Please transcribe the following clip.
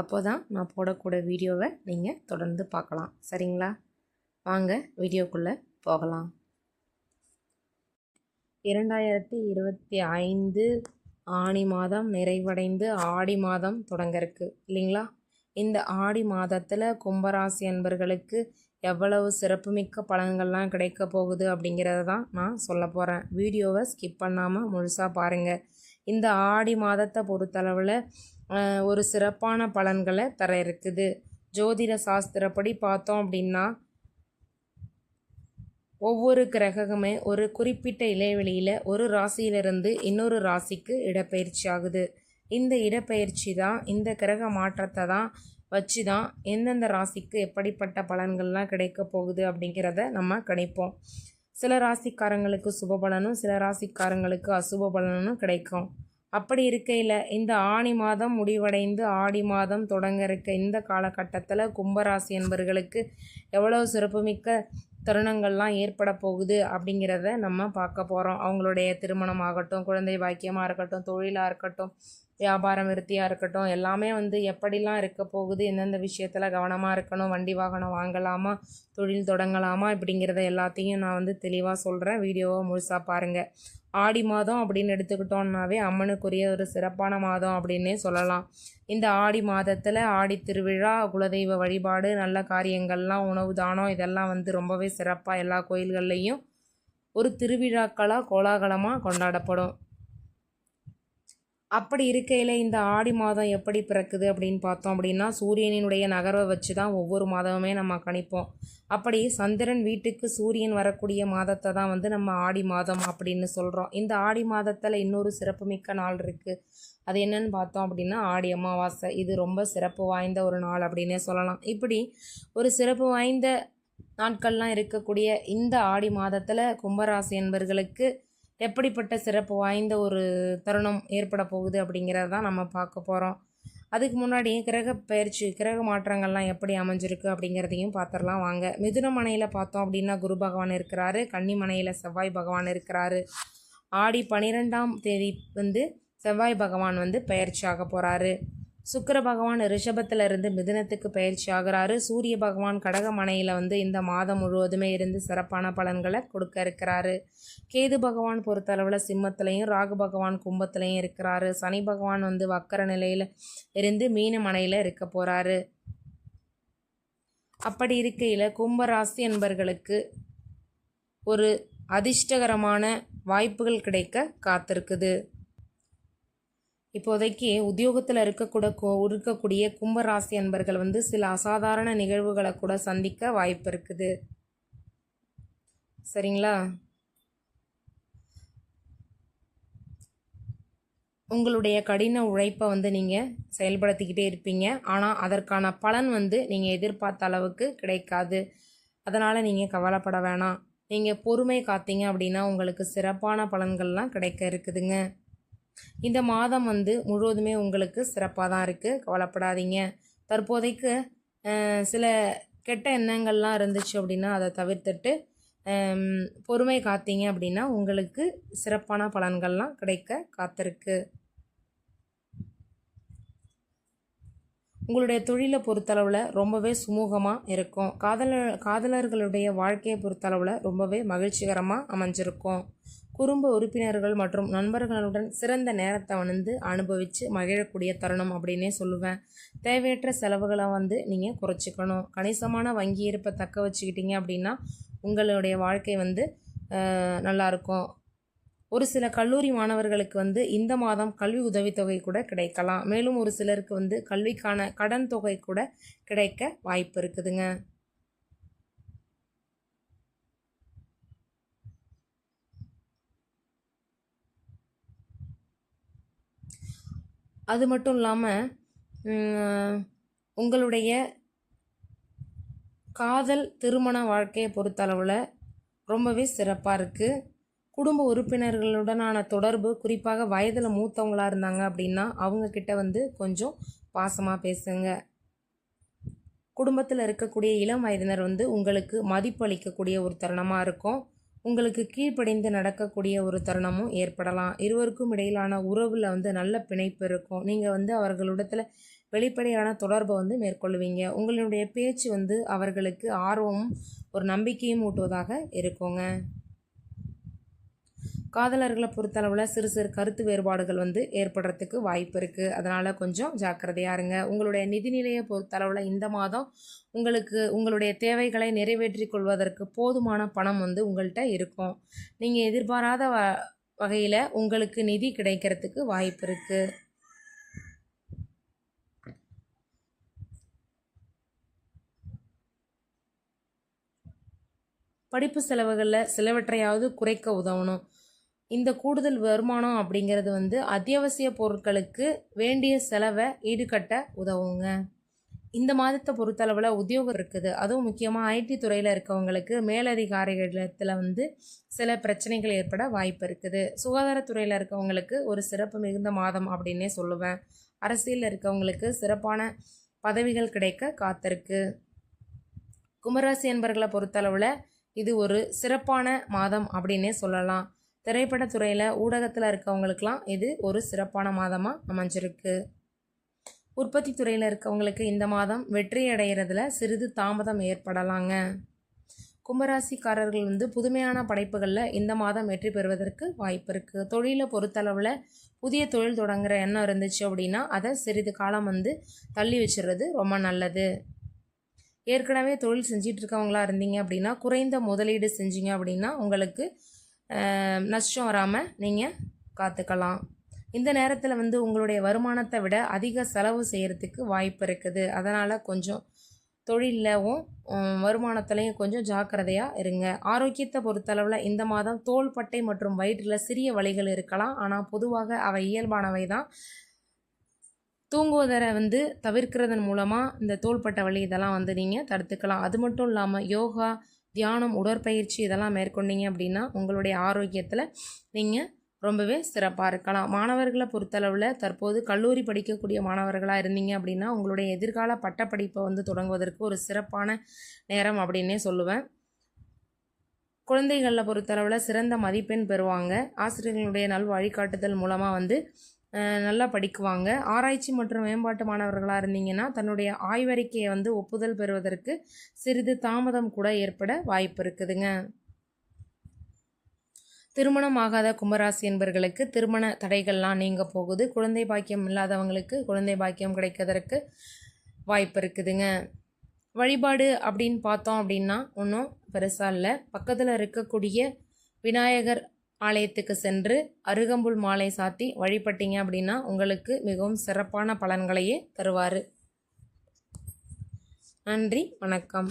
அப்போ தான் நான் போடக்கூடிய வீடியோவை நீங்கள் தொடர்ந்து பார்க்கலாம். சரிங்களா? வாங்க வீடியோக்குள்ளே போகலாம். இரண்டாயிரத்தி இருபத்தி ஐந்து ஆணி மாதம் நிறைவடைந்து ஆடி மாதம் தொடங்க இருக்கு இல்லைங்களா? இந்த ஆடி மாதத்தில் கும்பராசி அன்பர்களுக்கு எவ்வளவு சிறப்புமிக்க பலன்கள்லாம் கிடைக்க போகுது அப்படிங்கிறத தான் நான் சொல்ல போகிறேன் வீடியோவை ஸ்கிப் பண்ணாமல் முழுசாக பாருங்கள் இந்த ஆடி மாதத்தை பொறுத்தளவில் ஒரு சிறப்பான பலன்களை தர இருக்குது. ஜோதிட சாஸ்திரப்படி பார்த்தோம் அப்படின்னா ஒவ்வொரு கிரகமே ஒரு குறிப்பிட்ட இடைவெளியில் ஒரு ராசியிலிருந்து இன்னொரு ராசிக்கு இடப்பெயர்ச்சி ஆகுது. இந்த இடப்பெயர்ச்சி தான் இந்த கிரக மாற்றத்தை தான் வச்சு தான் எந்தெந்த ராசிக்கு எப்படிப்பட்ட பலன்கள்லாம் கிடைக்க போகுது அப்படிங்கிறத நம்ம கணிப்போம். சில ராசிக்காரங்களுக்கு சுப பலனும் சில ராசிக்காரங்களுக்கு அசுப பலனும் கிடைக்கும். அப்படி இருக்கையில் இந்த ஆணி மாதம் முடிவடைந்து ஆடி மாதம் தொடங்க இருக்க இந்த காலகட்டத்தில் கும்பராசி என்பவர்களுக்கு எவ்வளோ சிறப்புமிக்க தருணங்கள்லாம் ஏற்பட போகுது அப்படிங்கிறத நம்ம பார்க்க போகிறோம் அவங்களுடைய திருமணமாகட்டும் குழந்தை பாக்கியமாக இருக்கட்டும் தொழிலாக இருக்கட்டும் வியாபாரம் விருத்தியாக இருக்கட்டும் எல்லாமே வந்து எப்படிலாம் இருக்க போகுது எந்தெந்த விஷயத்தில் கவனமாக இருக்கணும் வண்டி வாகனம் வாங்கலாமா தொழில் தொடங்கலாமா இப்படிங்கிறத எல்லாத்தையும் நான் வந்து தெளிவாக சொல்கிறேன் வீடியோவை முழுசாக பாருங்கள் ஆடி மாதம் அப்படின்னு எடுத்துக்கிட்டோம்னாவே அம்மனுக்குரிய ஒரு சிறப்பான மாதம் அப்படின்னே சொல்லலாம். இந்த ஆடி மாதத்தில் ஆடி திருவிழா குலதெய்வ வழிபாடு நல்ல காரியங்கள்லாம் உணவு தானம் இதெல்லாம் வந்து ரொம்பவே சிறப்பாக எல்லா கோயில்கள்லேயும் ஒரு திருவிழாக்களாக கோலாகலமாக கொண்டாடப்படும். அப்படி இருக்கையில் இந்த ஆடி மாதம் எப்படி பிறக்குது அப்படின்னு பார்த்தோம் அப்படின்னா சூரியனினுடைய நகர்வை வச்சு தான் ஒவ்வொரு மாதமுமே நம்ம கணிப்போம். அப்படி சந்திரன் வீட்டுக்கு சூரியன் வரக்கூடிய மாதத்தை தான் வந்து நம்ம ஆடி மாதம் அப்படின்னு சொல்கிறோம் இந்த ஆடி மாதத்தில் இன்னொரு சிறப்புமிக்க நாள் இருக்குது அது என்னன்னு பார்த்தோம் அப்படின்னா ஆடி அமாவாசை. இது ரொம்ப சிறப்பு வாய்ந்த ஒரு நாள் அப்படின்னே சொல்லலாம். இப்படி ஒரு சிறப்பு வாய்ந்த நாட்கள்லாம் இருக்கக்கூடிய இந்த ஆடி மாதத்தில் கும்பராசி என்பர்களுக்கு எப்படிப்பட்ட சிறப்பு வாய்ந்த ஒரு தருணம் ஏற்பட போகுது அப்படிங்கிறத தான் நம்ம பார்க்க போகிறோம் அதுக்கு முன்னாடி கிரக பயிற்சி கிரக மாற்றங்கள்லாம் எப்படி அமைஞ்சிருக்கு அப்படிங்கிறதையும் பார்த்துடலாம் வாங்க. மிதுன மனையில் பார்த்தோம் அப்படின்னா குரு பகவான் இருக்கிறாரு கன்னிமனையில் செவ்வாய் பகவான் இருக்கிறாரு. ஆடி பன்னிரெண்டாம் தேதி வந்து செவ்வாய் பகவான் வந்து பயிற்சி ஆக போகிறாரு சுக்கர பகவான் ரிஷபத்தில் இருந்து மிதுனத்துக்கு பயிற்சி ஆகிறாரு. சூரிய பகவான் கடகமனையில் வந்து இந்த மாதம் முழுவதுமே இருந்து சிறப்பான பலன்களை கொடுக்க இருக்கிறாரு. கேது பகவான் பொறுத்தளவில் சிம்மத்திலையும் ராகு பகவான் கும்பத்திலையும் இருக்கிறாரு. சனி பகவான் வந்து வக்கர நிலையில் இருந்து மீன மனையில் இருக்க போகிறாரு அப்படி இருக்கையில் கும்பராசி என்பர்களுக்கு ஒரு அதிர்ஷ்டகரமான வாய்ப்புகள் கிடைக்க காத்திருக்குது. இப்போதைக்கு உத்தியோகத்தில் இருக்கக்கூட இருக்கக்கூடிய கும்பராசி அன்பர்கள் வந்து சில அசாதாரண நிகழ்வுகளை கூட சந்திக்க வாய்ப்பு இருக்குது. சரிங்களா? உங்களுடைய கடின உழைப்பை வந்து நீங்கள் செயல்படுத்திக்கிட்டே இருப்பீங்க. ஆனால் அதற்கான பலன் வந்து நீங்கள் எதிர்பார்த்த அளவுக்கு கிடைக்காது. அதனால் நீங்கள் கவலைப்பட வேணாம். நீங்கள் பொறுமை காத்தீங்க அப்படின்னா உங்களுக்கு சிறப்பான பலன்கள்லாம் கிடைக்க இருக்குதுங்க. இந்த மாதம் வந்து முழுவதுமே உங்களுக்கு சிறப்பாக தான் இருக்குது கவலைப்படாதீங்க. தற்போதைக்கு சில கெட்ட எண்ணங்கள்லாம் இருந்துச்சு அப்படின்னா அதை தவிர்த்துட்டு பொறுமை காத்தீங்க அப்படின்னா உங்களுக்கு சிறப்பான பலன்கள்லாம் கிடைக்க காத்திருக்கு. உங்களுடைய தொழிலை பொறுத்தளவில் ரொம்பவே சுமூகமாக இருக்கும். காதலர் காதலர்களுடைய வாழ்க்கையை பொறுத்தளவில் ரொம்பவே மகிழ்ச்சிகரமாக அமைஞ்சிருக்கும். குடும்ப உறுப்பினர்கள் மற்றும் நண்பர்களுடன் சிறந்த நேரத்தை வந்து அனுபவித்து மகிழக்கூடிய தருணம் அப்படின்னே சொல்லுவேன். தேவையற்ற செலவுகளை வந்து நீங்கள் குறைச்சிக்கணும். கணிசமான வங்கி இருப்பை தக்க வச்சுக்கிட்டீங்க அப்படின்னா உங்களுடைய வாழ்க்கை வந்து நல்லாயிருக்கும் ஒரு சில கல்லூரி மாணவர்களுக்கு வந்து இந்த மாதம் கல்வி உதவித்தொகை கூட கிடைக்கலாம். மேலும் ஒரு சிலருக்கு வந்து கல்விக்கான கடன் தொகை கூட கிடைக்க வாய்ப்பு இருக்குதுங்க. அது மட்டும் இல்லாமல் உங்களுடைய காதல் திருமண வாழ்க்கையை பொறுத்தளவில் ரொம்பவே சிறப்பாக இருக்குது குடும்ப உறுப்பினர்களுடனான தொடர்பு குறிப்பாக வயதில் மூத்தவங்களாக இருந்தாங்க அப்படின்னா அவங்கக்கிட்ட வந்து கொஞ்சம் பாசமாக பேசுங்க. குடும்பத்தில் இருக்கக்கூடிய இளம் வயதினர் வந்து உங்களுக்கு மதிப்பளிக்கக்கூடிய ஒரு தருணமாக இருக்கும். உங்களுக்கு கீழ்ப்படிந்து நடக்கக்கூடிய ஒரு தருணமும் ஏற்படலாம். இருவருக்கும் இடையிலான உறவில் வந்து நல்ல பிணைப்பு இருக்கும். நீங்கள் வந்து அவர்களிடத்தில் வெளிப்படையான தொடர்பை வந்து மேற்கொள்வீங்க. உங்களுடைய பேச்சு வந்து அவர்களுக்கு ஆர்வமும் ஒரு நம்பிக்கையும் ஊட்டுவதாக இருக்குங்க. காதலர்களை பொறுத்தளவில் சிறு சிறு கருத்து வேறுபாடுகள் வந்து ஏற்படுறதுக்கு வாய்ப்பு இருக்குது அதனால் கொஞ்சம் ஜாக்கிரதையாக இருங்க. உங்களுடைய நிதிநிலையை பொறுத்தளவில் இந்த மாதம் உங்களுக்கு உங்களுடைய தேவைகளை நிறைவேற்றி கொள்வதற்கு போதுமான பணம் வந்து உங்கள்கிட்ட இருக்கும். நீங்கள் எதிர்பாராத வ வகையில் உங்களுக்கு நிதி கிடைக்கிறதுக்கு வாய்ப்பு இருக்குது படிப்பு செலவுகளில் சிலவற்றையாவது குறைக்க உதவணும். இந்த கூடுதல் வருமானம் அப்படிங்கிறது வந்து அத்தியாவசிய பொருட்களுக்கு வேண்டிய செலவை ஈடுகட்ட உதவுங்க. இந்த மாதத்தை பொறுத்தளவில் உத்தியோகம் இருக்குது. அதுவும் முக்கியமாக ஐடி துறையில் இருக்கவங்களுக்கு மேலதிகாரிகளிடத்தில் வந்து சில பிரச்சனைகள் ஏற்பட வாய்ப்பு இருக்குது. சுகாதாரத்துறையில் இருக்கவங்களுக்கு ஒரு சிறப்பு மிகுந்த மாதம் அப்படின்னே சொல்லுவேன். அரசியலில் இருக்கவங்களுக்கு சிறப்பான பதவிகள் கிடைக்க காத்திருக்கு. கும்பராசி என்பர்களை பொறுத்தளவில் இது ஒரு சிறப்பான மாதம் அப்படின்னே சொல்லலாம். திரைப்படத்துறையில் ஊடகத்தில் இருக்கவங்களுக்கெலாம் இது ஒரு சிறப்பான மாதமாக அமைஞ்சிருக்கு. உற்பத்தி துறையில் இருக்கவங்களுக்கு இந்த மாதம் வெற்றி அடைகிறதுல சிறிது தாமதம் ஏற்படலாங்க. கும்பராசிக்காரர்கள் வந்து புதுமையான படைப்புகளில் இந்த மாதம் வெற்றி பெறுவதற்கு வாய்ப்பு இருக்குது தொழிலை பொறுத்தளவில் புதிய தொழில் தொடங்குகிற எண்ணம் இருந்துச்சு அப்படின்னா அதை சிறிது காலம் வந்து தள்ளி வச்சுறது ரொம்ப நல்லது. ஏற்கனவே தொழில் செஞ்சிட்ருக்கவங்களா இருந்தீங்க அப்படின்னா குறைந்த முதலீடு செஞ்சீங்க அப்படின்னா உங்களுக்கு நஷ்டம் வராமல் நீங்கள் காத்துக்கலாம். இந்த நேரத்தில் வந்து உங்களுடைய வருமானத்தை விட அதிக செலவு செய்கிறதுக்கு வாய்ப்பு இருக்குது. அதனால் கொஞ்சம் தொழிலவும் வருமானத்துலேயும் கொஞ்சம் ஜாக்கிரதையாக இருங்க. ஆரோக்கியத்தை பொறுத்தளவில் இந்த மாதம் தோள்பட்டை மற்றும் வயிற்றில் சிறிய வழிகள் இருக்கலாம். ஆனால் பொதுவாக அவை இயல்பானவை தான். தூங்குவதரை வந்து தவிர்க்கிறதன் மூலமாக இந்த தோள்பட்டை வலி இதெல்லாம் வந்து நீங்கள் தடுத்துக்கலாம். அது மட்டும் இல்லாமல் யோகா தியானம் உடற்பயிற்சி இதெல்லாம் மேற்கொண்டீங்க அப்படின்னா உங்களுடைய ஆரோக்கியத்தில் நீங்கள் ரொம்பவே சிறப்பாக இருக்கலாம். மாணவர்களை பொறுத்தளவில் தற்போது கல்லூரி படிக்கக்கூடிய மாணவர்களாக இருந்தீங்க அப்படின்னா உங்களுடைய எதிர்கால பட்டப்படிப்பை வந்து தொடங்குவதற்கு ஒரு சிறப்பான நேரம் அப்படின்னே சொல்லுவேன். குழந்தைகளில் பொறுத்தளவில் சிறந்த மதிப்பெண் பெறுவாங்க. ஆசிரியர்களுடைய நல் வழிகாட்டுதல் மூலமாக வந்து நல்லா படிக்குவாங்க. ஆராய்ச்சி மற்றும் மேம்பாட்டு மாணவர்களாக இருந்தீங்கன்னா தன்னுடைய ஆய்வறிக்கையை வந்து ஒப்புதல் பெறுவதற்கு சிறிது தாமதம் கூட ஏற்பட வாய்ப்பு இருக்குதுங்க. திருமணம் ஆகாத கும்பராசி என்பர்களுக்கு திருமண தடைகள்லாம் நீங்க போகுது. குழந்தை பாக்கியம் இல்லாதவங்களுக்கு குழந்தை பாக்கியம் கிடைக்கிறதற்கு வாய்ப்பு இருக்குதுங்க. வழிபாடு அப்படின்னு பார்த்தோம் அப்படின்னா ஒன்றும் பெருசாக இல்லை. பக்கத்தில் இருக்கக்கூடிய விநாயகர் ஆலயத்துக்கு சென்று அருகம்புல் மாலை சாத்தி வழிபட்டீங்க அப்படின்னா உங்களுக்கு மிகவும் சிறப்பான பலன்களையே தருவார். நன்றி வணக்கம்.